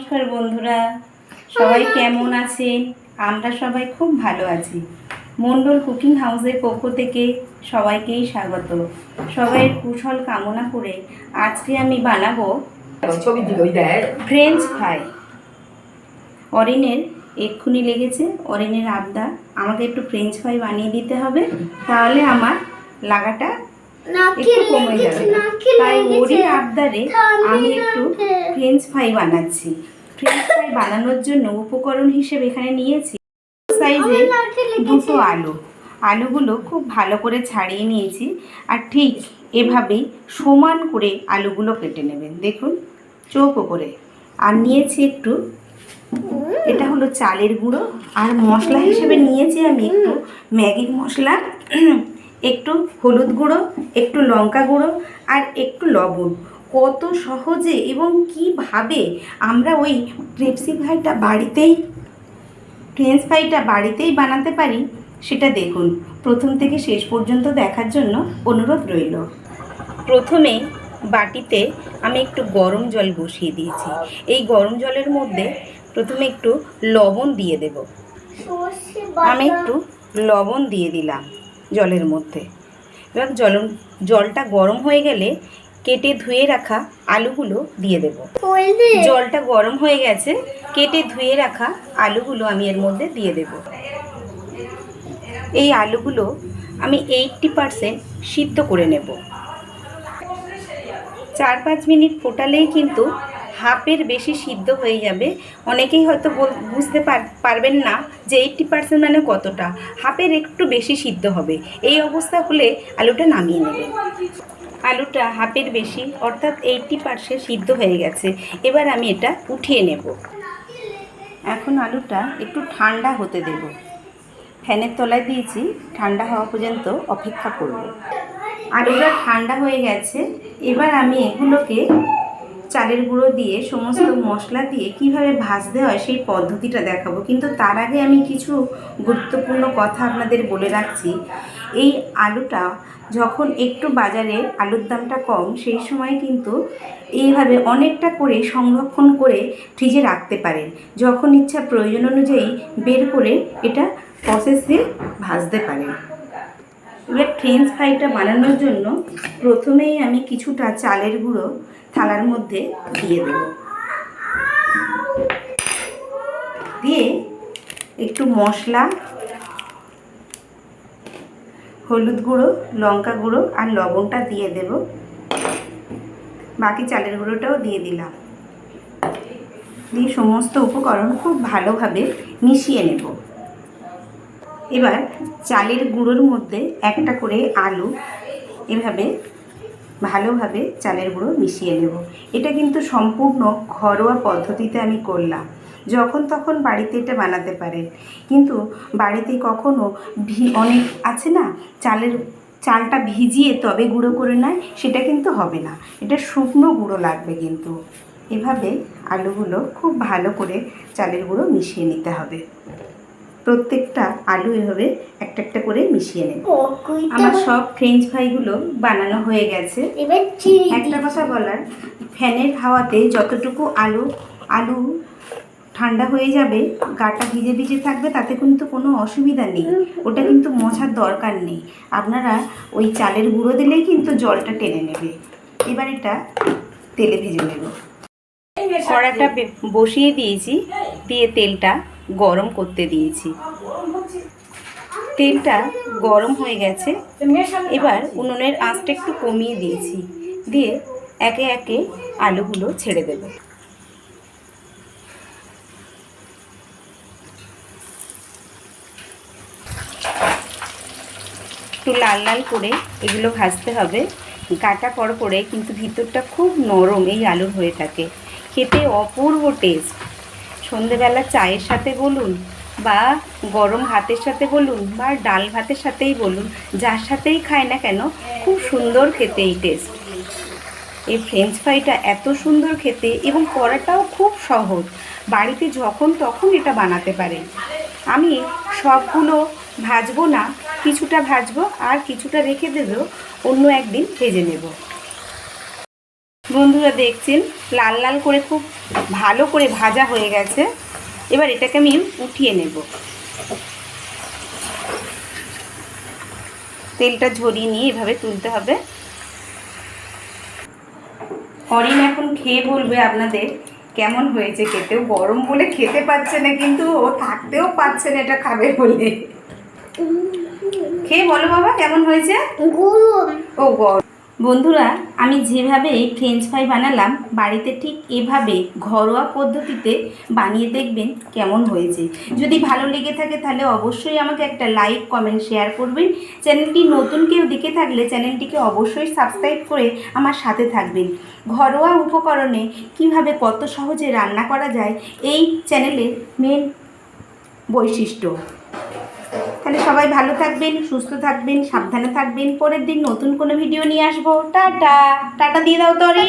নমস্কার বন্ধুরা। সবাই কেমন আছেন? আমরা সবাই খুব ভালো আছি। মন্ডল কুকিং হাউসের পক্ষ থেকে সবাইকেই স্বাগত। সবাইয়ের কুশল কামনা করে আজকে আমি বানাবো ছবি ফ্রেঞ্চ ফ্রাই অরিনের এক্ষুনি লেগেছে অরিনের আবদার আমাকে একটু ফ্রেঞ্চ ফ্রাই বানিয়ে দিতে হবে তাহলে আমার লাগাটা একটু কমে যাবে। তাই ওরই আবদারে আমি একটু ফ্রেঞ্চ ফ্রাই বানাচ্ছি। ফ্রেঞ্চ ফ্রাই বানানোর জন্য উপকরণ হিসেবে এখানে নিয়েছি সাইজে দুটো আলু। আলুগুলো খুব ভালো করে ছাড়িয়ে নিয়েছি আর ঠিক এভাবেই সমান করে আলুগুলো কেটে নেবেন। দেখুন চৌকো করে। আর নিয়েছি একটু এটা হলো চালের গুঁড়ো। আর মশলা হিসেবে নিয়েছি আমি একটু ম্যাগি মশলা একটু হলুদ গুঁড়ো একটু লঙ্কা গুঁড়ো আর একটু লবণ। কত সহজে এবং কীভাবে আমরা ওই ক্রেপসি ফ্রাইটা বাড়িতেই ফ্রেঞ্চ ফ্রাইটা বাড়িতেই বানাতে পারি সেটা দেখুন। প্রথম থেকে শেষ পর্যন্ত দেখার জন্য অনুরোধ রইল। প্রথমে বাটিতে আমি একটু গরম জল বসিয়ে দিয়েছি। এই গরম জলের মধ্যে প্রথমে একটু লবণ দিয়ে দেব। আমি একটু লবণ দিয়ে দিলাম জলের মধ্যে। এবার জল জলটা গরম হয়ে গেলে কেটে ধুয়ে রাখা আলুগুলো দিয়ে দেব। জলটা গরম হয়ে গেছে কেটে ধুয়ে রাখা আলুগুলো আমি এর মধ্যে দিয়ে দেব। এই আলুগুলো আমি এইটটি পারসেন্ট সিদ্ধ করে নেব। চার পাঁচ মিনিট ফোটালেই কিন্তু হাফের বেশি সিদ্ধ হয়ে যাবে। অনেকেই হয়তো বুঝতে পার- পারবেন না যে এইটটি পার্সেন্ট মানে কতটা। হাফের একটু বেশি সিদ্ধ হবে। এই অবস্থা হলে আলুটা নামিয়ে নেবেন আলুটা হাফের বেশি, অর্থাৎ এইটটি পার্সেন্ট সিদ্ধ হয়ে গেছে। এবার আমি এটা উঠিয়ে নেব। এখন আলুটা একটু ঠান্ডা হতে দেব। ফ্যানের তলায় দিয়েছি, ঠান্ডা হওয়া পর্যন্ত অপেক্ষা করব। আলুটা ঠান্ডা হয়ে গেছে, এবার আমি এগুলোকে চালের গুঁড়ো দিয়ে সমস্ত মশলা দিয়ে কীভাবে ভাজতে হয় সেই পদ্ধতিটা দেখাবো। কিন্তু তার আগে আমি কিছু গুরুত্বপূর্ণ কথা আপনাদের বলে রাখছি। এই আলুটা যখন একটু বাজারে আলুর দামটা কম, সেই সময় কিন্তু এইভাবে অনেকটা করে সংরক্ষণ করে ফ্রিজে রাখতে পারেন। যখন ইচ্ছা প্রয়োজন অনুযায়ী বের করে এটা প্রসেসে ভাজতে পারেন। এবার ফ্রেঞ্চ ফ্রাইটা বানানোর জন্য প্রথমেই আমি কিছুটা চালের গুঁড়ো থালার মধ্যে দিয়ে দেব। দিয়ে একটু মশলা, হলুদ গুঁড়ো, লঙ্কা গুঁড়ো আর লবণটা দিয়ে দেব। বাকি চালের গুঁড়োটাও দিয়ে দিলাম। দিয়ে সমস্ত উপকরণ খুব ভালোভাবে মিশিয়ে নেব। এবার চালের গুঁড়োর মধ্যে একটা করে আলু এভাবে ভালোভাবে চালের গুঁড়ো মিশিয়ে নেব। এটা কিন্তু সম্পূর্ণ ঘরোয়া পদ্ধতিতে আমি করলাম। যখন তখন বাড়িতে এটা বানাতে পারেন। কিন্তু বাড়িতে কখনো ভি, অনেক আছে না, চালের চালটা ভিজিয়ে তবে গুঁড়ো করে নেয়, সেটা কিন্তু হবে না। এটা শুকনো গুঁড়ো লাগবে কিন্তু। এভাবে আলুগুলো খুব ভালো করে চালের গুঁড়ো মিশিয়ে নিতে হবে। প্রত্যেকটা আলু এভাবে একটা একটা করে মিশিয়ে নেব। আমার সব ফ্রেঞ্চ ফ্রাইগুলো বানানো হয়ে গেছে। একটা কথা বলার ফ্যানের হাওয়াতে যতটুকু আলু আলু ঠান্ডা হয়ে যাবে গাটা ভিজে ভিজে থাকবে তাতে কিন্তু কোনো অসুবিধা নেই। ওটা কিন্তু মোছার দরকার নেই। আপনারা ওই চালের গুঁড়ো দিলেই কিন্তু জলটা টেনে নেবে। এবার এটা তেলে ভেজে নেব। কড়াটা বসিয়ে দিয়েছি দিয়ে তেলটা গরম করতে দিয়েছি। তেলটা গরম হয়ে গেছে। এবার উনুনের আঁচটা একটু কমিয়ে দিয়েছি। দিয়ে একে একে আলুগুলো ছেড়ে দেব। একটু লাল লাল করে এগুলো ভাজতে হবে। কাটা পর করে কিন্তু ভিতরটা খুব নরম এই আলুর হয়ে থাকে। খেতে অপূর্ব টেস্ট সন্ধেবেলা চায়ের সাথে বলুন বা গরম ভাতের সাথে বলুন বা ডাল ভাতের সাথেই বলুন, যার সাথেই খায় না কেন, খুব সুন্দর খেতে এই টেস্ট এই ফ্রেঞ্চ ফ্রাইটা এত সুন্দর খেতে এবং করাটাও খুব সহজ। বাড়িতে যখন তখন এটা বানাতে পারেন। আমি সবগুলো ভাজবো না, কিছুটা ভাজবো আর কিছুটা রেখে দেবো, অন্য একদিন ভেজে নেব। বন্ধুরা দেখছেন? লাল লাল করে খুব ভালো করে ভাজা হয়ে গেছে। এবার এটাকে আমি উঠিয়ে নেব। তেলটা ঝরিয়ে নিয়ে এভাবে তুলতে হবে। হরিণ এখন খেয়ে বলবে আপনাদের কেমন হয়েছে খেতেও? গরম বলে খেতে পাচ্ছে না কিন্তু ও থাকতেও পাচ্ছে না এটা খাবে বলে। খেয়ে বলো বাবা কেমন হয়েছে? ও গরম। বন্ধুরা, আমি যেভাবে ফ্রেঞ্চ ফ্রাই বানালাম, বাড়িতে ঠিক এভাবে ঘরোয়া পদ্ধতিতে বানিয়ে দেখবেন কেমন হয়েছে। যদি ভালো লেগে থাকে তাহলে অবশ্যই আমাকে একটা লাইক কমেন্ট শেয়ার করবেন। চ্যানেলটি নতুন কেউ দেখে থাকলে চ্যানেলটিকে অবশ্যই সাবস্ক্রাইব করে আমার সাথে থাকবেন। ঘরোয়া উপকরণে কীভাবে কত সহজে রান্না করা যায়, এই চ্যানেলের মেন বৈশিষ্ট্য। তাহলে সবাই ভালো থাকবেন, সুস্থ থাকবেন, সাবধানে থাকবেন। পরের দিন নতুন কোনো ভিডিও নিয়ে আসব। টাটা! টাটা দিয়ে দাও, তরি।